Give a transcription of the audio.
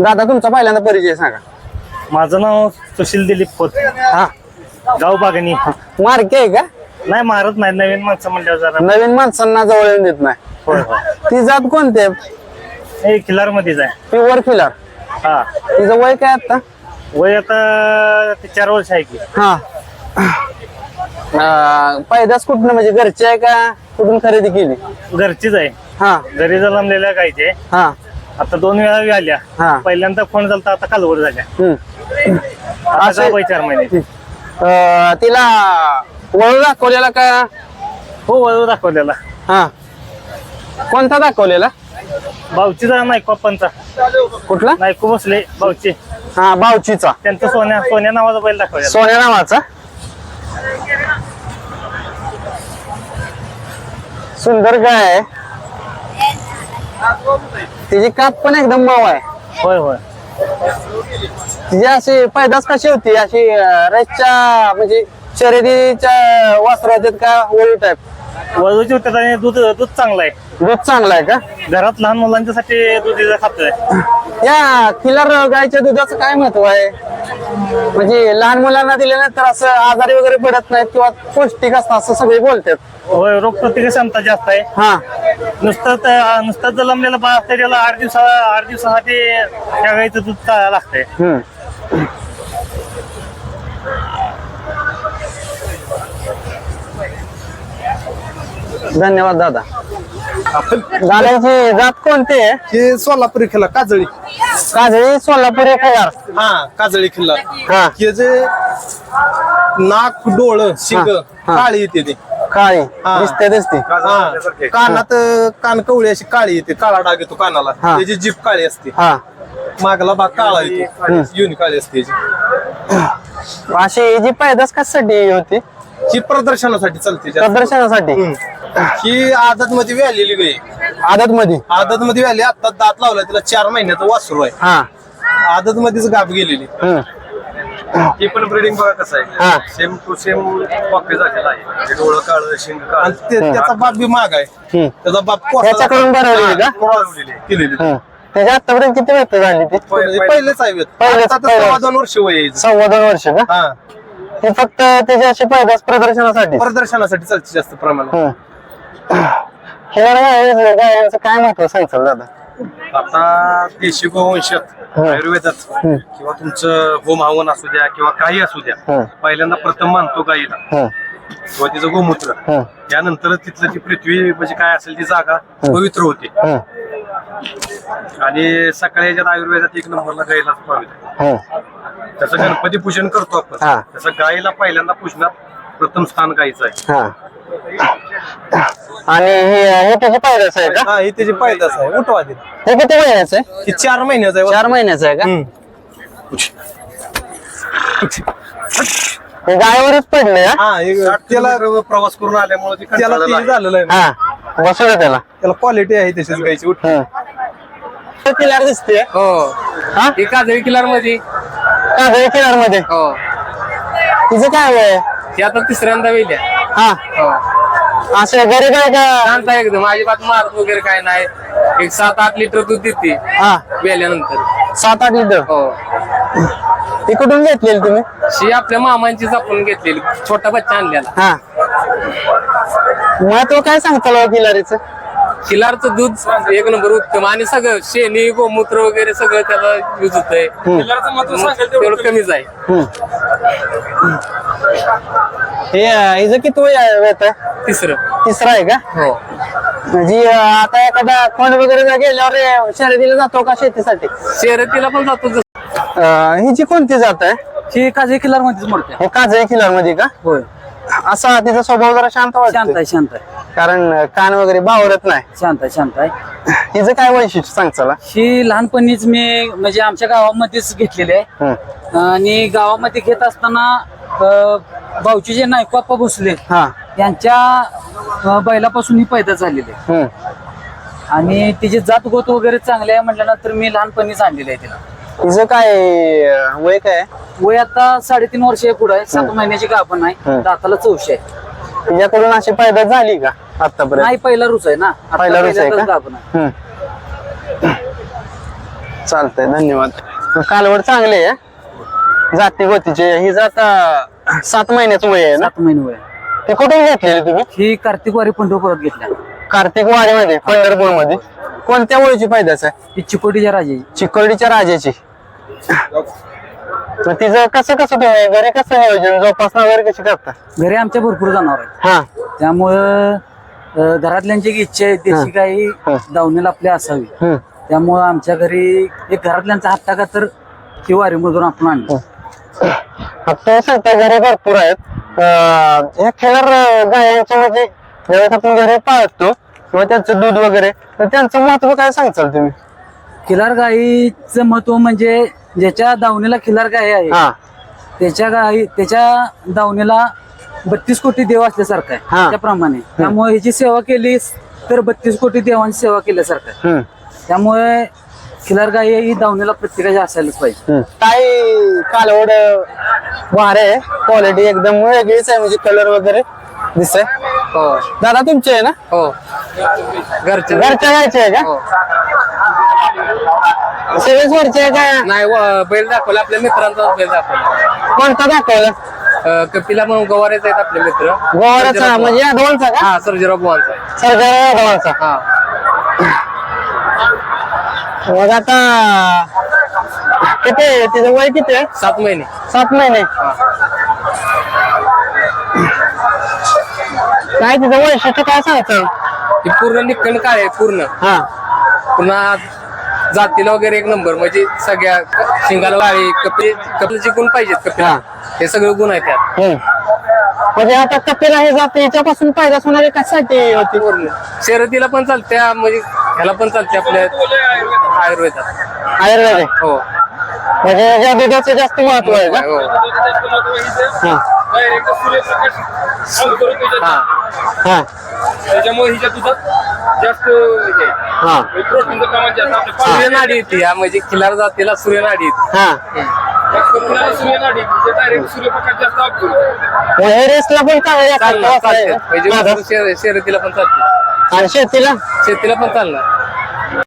दादा तुमचा पहिल्यांदा परिचय सांगा. माझं नाव सुशील दिलीप खोत. हा. गाव बागणी. मार्के आहे का? नाही मारत नाही नवीन माणसं म्हणल्यावर जरा. नवीन माणसांना जवळ येऊन देत नाही. होय होय. ती जात कोणते हे खिलार मध्येच आहे प्युअर फिलर हा. तिचं वय काय आता? वय आता ते चार वर्ष आहे की. हा. अं, पैदास कुठनं? म्हणजे घरचे आहे का? कुठून खरेदी केली? घरचीच आहे. हा. घरी जन्मलेल्या गायचे हा. आता दोन वेळा हा. आल्या. पहिल्यांदा फोन झाला आता कालवर झाल्या. हम्म. आता असं- चार महिने. अं, तिला वळू दाखवलेला का? हो वळू दाखवलेला. हा. कोणता दाखवलेला? भाऊचीचा नायको पंचा कुठला? नायको बसले भाऊची. हा बावचीचा त्यांचं सोन्या सोन्या नावाचा बैल दाखवलेला. सोन्या नावाचा? सुंदर गाय आहे. तिची काप पण एकदम माव आहे. होय होय. तिची अशी पैदास कशी होती? अशी रेसच्या म्हणजे शर्यतीच्या वस्त्र होतात का ओळी टाईप वळूची होत्यात आणि दूध दूध चांगलं आहे. दूध चांगला आहे का? घरात लहान मुलांच्यासाठी दूध खातोय. या किलर गायच्या दुधाचं काय महत्त्व आहे? म्हणजे लहान मुलांना दिल्यानंतर असं आजारी वगैरे पडत नाहीत किंवा पौष्टिक असतं असं सगळे बोलतात. होय क्षमता जास्त आहे. हा. नुसतं त- नुसतं जलमलेलं बाळ असतं त्याला आठ दिवसा आठ दिवसासाठी त्या गाईचं दूध चा- लागतंय. धन्यवाद दादा. गाड्याची जात कोणती? आहे हे सोलापुरी किल्ला काजळी. काजळी सोलापुरी खयार हा काजळी किल्ला हा. हे जे नाक डोळ शिंग हा, हा. काळी येते ते. काळी हा. दिसते दिसते हा. कानात कान कवळी अशी काळी येते काळा डाग येतो कानाला. हा. त्याची जीप काळी असते. हा. मागला भाग काळा येतो. युनी काळी असते त्याची अशी जी पैदास कशासाठी होती? ही प्रदर्शनासाठी चालते जास्त. प्रदर्शनासाठी? हम्म. ही आदत मध्ये व्यालेली गाय आदत मध्ये आदत मध्ये व्याली आता दात लावलाय तिला चार महिन्याचं वासरू आहे. हा. आदत मध्येच गाप गेलेली. हम्म. ती पण ब्रिडिंग बघा कसं हा. आहे सेम टू सेम कॉपी झालेला आहे. ते डोळं काळ शिंग काळ. आणि ते- त्याचा बाप बी माग आहे. हम्म. त्याचा बाप कोसा त्याच्याकडून बनवलेली का? बनवलेली. केलेली. त्याच्या आतापर्यंत किती व्यक्त झाली ती? पहिलेच आहे पहिलेच- आता तर पहिलेच. सव्वा दोन वर्ष वय आहे हिचं. सव्वा दोन वर्ष का? हा. ते फक्त त्याची अशी पैदास प्रदर्शनासाठी. प्रदर्शनासाठी चालते जास्त प्रमाणात. गायांचं काय महत्त्व सांगचाल दादा? आता देशी गोवंशात हा. आयुर्वेदात. किंवा तुमचं होम हवन असू द्या किंवा काही असू द्या. पहिल्यांदा प्रथम मानतो गाईला. किंवा तिचं गोमूत्र. त्यानंतर तिथलं ती पृथ्वी म्हणजे काय असेल ती जागा पवित्र होते. आणि सकाळी याच्यात आयुर्वेदात एक नंबरला गाईलाच पवित्र. त्याचं गणपती पूजन करतो आपण हा. तसं गाईला पहिल्यांदा पूजनात प्रथम स्थान गायचं आहे हा आणि हे हे त्याची पैदास आहे का? हा ही त्याची पायदास आहे उठवा ती हे किती महिन्याचं आहे? ही चार महिन्याचं आहे चार महिन्याचं आहे का. हे गायवरच पडले हा? हा हे त्याला प्रवास करून आल्यामुळे त्याला कंटाळलेलं ते आहे. झालेलं आहे. ना. हा त्याला. त्याला क्वालिटी आहे त्याच्याच गायची उठ. किल्लार दिसते. हो. हा? ती काजळी किल्लारमध्ये. काजळी किल्लारमध्ये? हो. तिचं काय वय आहे? ती आता तिसऱ्यांदा वेल्या हा. हो. असं घरी काय का? शांत आहे एकदम. अजिबात मारत वगैरे काय नाही. एक सात आठ लिटर दूध देते. हा. वेल्यानंतर सात आठ लिटर? हो. ती कुठून घेतलेली तुम्ही? शी आपल्या मामांचीच आपण घेतलेली. छोटा बच्चा आणलेला. हा. महत्त्व काय सांगता किल्लारीचं खिलारचं दूध एक नंबर उत्तम. आणि सगळं शेणी गोमूत्र वगैरे सगळं त्याला युज होत आहे तेवढं कमीच आहे. हे. अं, हिचं किती वय आहे तिसरं. तिसरा आहे का? हो. म्हणजे अं, आता एखादा कोण वगैरे जर गेल्यावर हे शर्यतीला जातो का शेतीसाठी? शर्यतीला पण जातो जसं. अं, हिची कोणती जात आहे? ही काजळी किल्लार मध्येच मोडते. हे काजळी किल्लारमध्ये का? होय. असा तिचा स्वभाव जरा शांत शांत वाटतो आहे शांत आहे. कारण कान वगैरे बावरत नाही. शांत आहे शांत आहे. हिचं काय वैशिष्ट्य सांग चला. ही लहानपणीच मी म्हणजे आमच्या गावामध्येच घेतलेली आहे. आणि गावामध्ये घेत असताना अं, भाऊचे जे नायको आप्पा भोसले हा. यांच्या अं, बैलापासून ही पैदा झालेली आहे. आणि तिची जात गोत वगैरे चांगली आहे म्हटल्यानंतर मी लहानपणीच आणलेली आहे तिला. हिचं काय अं, वय काय वय आता साडेतीन वर्ष पुढे. आहे सात महिन्याची गाभण आहे हम्म. दाताला चौशे आहे. तिच्याकडून अशी पैदा झाली का आतापर्यंत? नाही पहिला रुच आहे ना. आता पहिला रुच आहे पहिल्यांदाच का? गाभण आहे हम्म. चालतंय धन्यवाद. कालवड चांगले आहे जाती गोतीचे ही जात अं, सात महिन्याचं वय आहे ना? सात महिने वय ते कुठून घेतलेली तुम्ही? ही कार्तिक वारी पंढरपुरात घेतल्या. कार्तिक वाडीमध्ये पंढरपूरमध्ये कोणत्या ओळीची पैदास आहे? ही चिकोटीच्या राजाची. चिकोडीच्या राजाची. मग तिचं कसं कसं तुम्ही घरी कसं नियोजन? जोपासना वगैरे कशी करता? घरी आमच्या भरपूर जनावर आहेत. हा. त्यामुळं अं, घरातल्यांची एक इच्छा आहे देशी गाई हा. दावणीला आपली असावी. हम्म. त्यामुळं आमच्या घरी एक घरातल्यांचा हट्टा का तर ही वारीमधून आपण आणलं. आता सांगता घरी भरपूर आहेत. अं, खेळार गायांच्या म्हणजे ज्यावेळेस आपण घरी पाळतो. किंवा त्यांचं दूध वगैरे. तर त्यांचं महत्त्व काय सांगचाल तुम्ही? खिलार गाईचं महत्त्व म्हणजे ज्याच्या दावणीला खिलार गाय आहे हा. त्याच्या गाई त्याच्या दावणीला बत्तीस कोटी देव असल्यासारखं हा. आहे त्याप्रमाणे त्यामुळे ह्याची सेवा केली तर बत्तीस कोटी देवांची सेवा केल्यासारखं आहे. हम्म. त्यामुळे खिलार गाई ही दावणीला प्रत्येकाची असायलाच पाहिजे. हम्म. काय कालवड वारे क्वालिटी एकदम वेगळीच आहे म्हणजे कलर वगैरे दिसतंय. हो. दादा तुमचे आहे ना? हो. घरचे. घरच्या गायचे आहे का? हो. सगळेच वरचे आहे का? नाही व- बैल दाखवला आपल्या मित्रांचा बैल दाखवला. कोणता दाखवला? अं, कपिला म्हणून गवारेच आहेत आपले मित्र. गोवाराचा म्हणजे यादवांचा का? हा सर्जेराव बुवांचा सरकार यादवांचा हा. मग आता किती आहे? तिचं वय किती आहे? सात महिने. सात महिने. काय तिचं वैशिष्ट्य काय सांगतं पूर्ण निकण काय आहे पूर्ण. हा. पुन्हा जातीला वगैरे एक नंबर. म्हणजे सगळ्या शिंगाला वाळी कपडे कपड्याचे गुण पाहिजेत कपिला. हा. हे सगळे गुण आहेत त्यात. हम्म. म्हणजे आता कपिला हे जाते याच्यापासून फायदा होणारी कशासाठी होती पूर्ण. शर्यतीला पण चालत्या म्हणजे ह्याला पण चालते आपल्या आयुर्वेदात. आयुर्वेद. आहे. हो. म्हणजे या दुधाचं जास्त महत्त्व आहे का? हो. हा. हा. हा. त्याच्यामुळे हिच्या दुधात जास्त हे आहे. हा. प्रोटीनचं प्रमाण जास्त. आपल्या सूर्यनाडी येते या म्हणजे खिलार जातीला सूर्यनाडी येते. हा. जास्त सूर्यनाडी म्हणजे डायरेक्ट सूर्यप्रकाश जास्त हे रेसला पण चांगलं चालणार चालते. म्हणजे शर्य- शर्यतीला पण चालते. आणि शेतीला शेतीला पण चालणार.